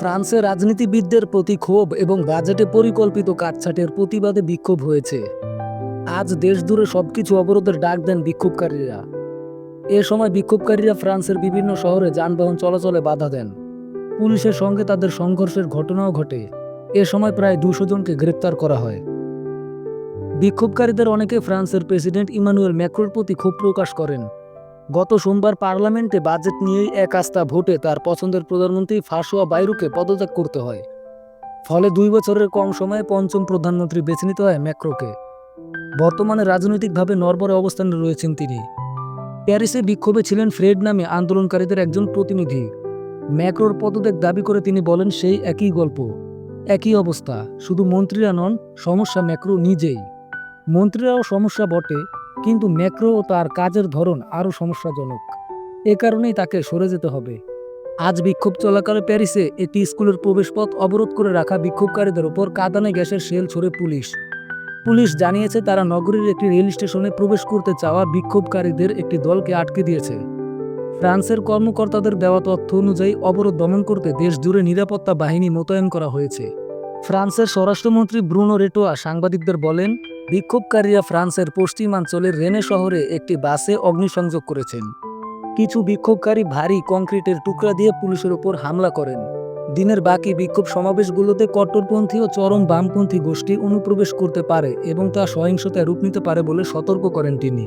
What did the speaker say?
ফ্রান্সের রাজনীতিবিদদের প্রতি ক্ষোভ এবং বাজেটে পরিকল্পিত কাটছাটের প্রতিবাদে বিক্ষোভ হয়েছে। আজ দেশজুড়ে সবকিছু অবরোধের ডাক দেন বিক্ষোভকারীরা। এ সময় বিক্ষোভকারীরা ফ্রান্সের বিভিন্ন শহরে যানবাহন চলাচলে বাধা দেন। পুলিশের সঙ্গে তাদের সংঘর্ষের ঘটনাও ঘটে। এ সময় প্রায় দুশো জনকে গ্রেপ্তার করা হয়। বিক্ষোভকারীদের অনেকে ফ্রান্সের প্রেসিডেন্ট ইমানুয়েল ম্যাক্রোর প্রতি ক্ষোভ প্রকাশ করেন। গত সোমবার পার্লামেন্টে বাজেট নিয়েই এক আস্থা ভোটে তার পছন্দের প্রধানমন্ত্রী ফাঁসোয়া বাইরুকে পদত্যাগ করতে হয়। ফলে দুই বছরের কম সময়ে পঞ্চম প্রধানমন্ত্রী বেছে নিতে হয় ম্যাক্রোকে। বর্তমানে রাজনৈতিকভাবে নরবরে অবস্থানে রয়েছেন তিনি। প্যারিসে বিক্ষোভে ছিলেন ফ্রেড নামে আন্দোলনকারীদের একজন প্রতিনিধি। ম্যাক্রোর পদত্যাগ দাবি করে তিনি বলেন, সেই একই গল্প, একই অবস্থা, শুধু মন্ত্রীরা নন, সমস্যা ম্যাক্রো নিজেই। মন্ত্রীরাও সমস্যা বটে কিন্তু ম্যাক্রো ও তার কাজের ধরন আরও সমস্যাজনক। এ কারণেই তাকে সরে যেতে হবে। আজ বিক্ষোভ চলাকালে প্যারিসে একটি স্কুলের প্রবেশপথ অবরোধ করে রাখা বিক্ষোভকারীদের ওপর কাদানে গ্যাসের শেল ছড়ে পুলিশ। পুলিশ জানিয়েছে তারা নগরীর একটি রেল স্টেশনে প্রবেশ করতে চাওয়া বিক্ষোভকারীদের একটি দলকে আটকে দিয়েছে। ফ্রান্সের কর্মকর্তাদের দেওয়া তথ্য অনুযায়ী অবরোধ দমন করতে দেশ জুড়ে নিরাপত্তা বাহিনী মোতায়েন করা হয়েছে। ফ্রান্সের স্বরাষ্ট্রমন্ত্রী ব্রুনো রেটোয়া সাংবাদিকদের বলেন বিক্ষোভকারীরা ফ্রান্সের পশ্চিমাঞ্চলের রেনে শহরে একটি বাসে অগ্নিসংযোগ করেছেন। কিছু বিক্ষোভকারী ভারী কংক্রিটের টুকরা দিয়ে পুলিশের ওপর হামলা করেন। দিনের বাকি বিক্ষোভ সমাবেশগুলোতে কট্টরপন্থী ও চরম বামপন্থী গোষ্ঠী অনুপ্রবেশ করতে পারে এবং তা সহিংসতায় রূপ নিতে পারে বলে সতর্ক করেন তিনি।